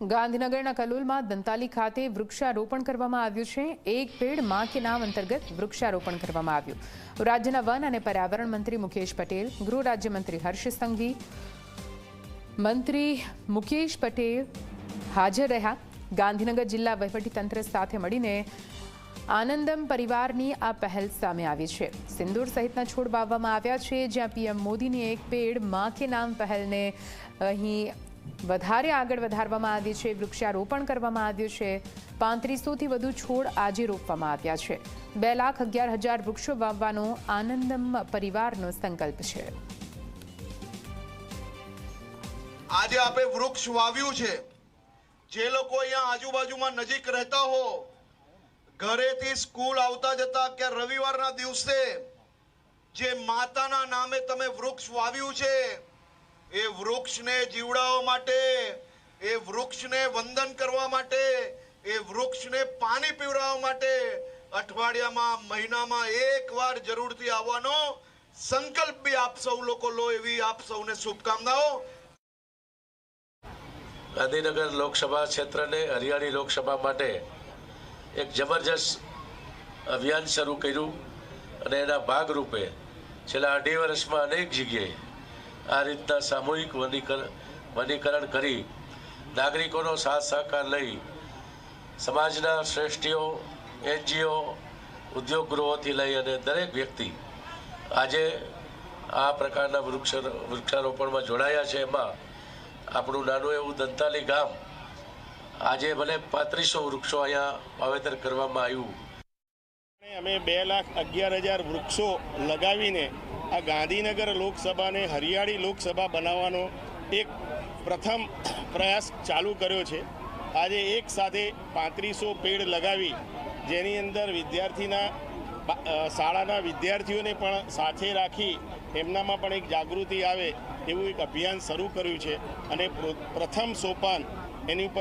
ગાંધીનગરના કલોલમાં દંતાલી ખાતે વૃક્ષારોપણ કરવામાં આવ્યું છે. એક પેડમાં કે નામ અંતર્ગત વૃક્ષારોપણ કરવામાં આવ્યું. રાજ્યના વન અને પર્યાવરણ મંત્રી મુકેશ પટેલ, ગૃહ રાજ્યમંત્રી હર્ષ સંઘવી, મંત્રી મુકેશ પટેલ હાજર રહ્યા. ગાંધીનગર જિલ્લા વહીવટીતંત્ર સાથે મળીને આનંદમ પરિવારની આ પહેલ સામે આવી છે. સિંદૂર સહિતના છોડ વાવવામાં આવ્યા છે, જ્યાં પીએમ મોદીની એક પેડમાં કે નામ પહેલને અહીં વધારે આગળ વધારવામાં આવી છે, વૃક્ષારોપણ કરવામાં આવ્યું છે. પાંત્રીસોથી વધુ છોડ આજે રોપવામાં આવ્યા છે. બે લાખ અગિયાર હજાર વૃક્ષો વાવવાનો આનંદમ પરિવારનો સંકલ્પ છે. આજે આપણે વૃક્ષ વાવ્યું છે. જે લોકો અહીંયા આજુબાજુમાં નજીક રહેતા હો, ઘરેથી સ્કૂલ આવતા જતા કે રવિવારના દિવસે જે માતાના નામે તમે વૃક્ષ વાવ્યું છે એ વૃક્ષને જીવડાવવા માટે, એ વૃક્ષને વંદન કરવા માટે, એ વૃક્ષને પાણી પીવડાવવા માટે અઠવાડિયામાં, મહિનામાં એક વાર જરૂરથી આવવાનો સંકલ્પ બી આપ સૌ લોકો લો એવી આપ સૌને શુભકામનાઓ. ગાંધીનગર લોકસભા ક્ષેત્રને હરિયાળી લોકસભા માટે એક જબરજસ્ત અભિયાન શરૂ કર્યું અને એના ભાગરૂપે છેલ્લા અઢી વર્ષમાં અનેક જગ્યાએ આ રીતના સામૂહિક વનીકરણ વનીકરણ કરી નાગરિકોનો સાથ સહકાર લઈ સમાજના શ્રેષ્ઠીઓ, એનજીઓ ઉદ્યોગ ગૃહોથી લઈ અને દરેક વ્યક્તિ આજે આ પ્રકારના વૃક્ષ, વૃક્ષારોપણમાં જોડાયા છે. એમાં આપણું નાનું એવું દંતાલી ગામ આજે ભલે પાંત્રીસો વૃક્ષો અહીંયા વાવેતર કરવામાં આવ્યું. અમે બે લાખ અગિયાર હજાર વૃક્ષો લગાવીને આ ગાંધીનગર લોકસભાને હરિયાળી લોકસભા બનાવવાનો એક પ્રથમ પ્રયાસ ચાલુ કર્યો છે. આજે એક સાથે પાંત્રીસો પેડ લગાવી જેની અંદર વિદ્યાર્થીના શાળાના વિદ્યાર્થીઓને પણ સાથે રાખી એમનામાં પણ એક જાગૃતિ આવે એવું એક અભિયાન શરૂ કર્યું છે અને પ્રથમ સોપાન એની ઉપર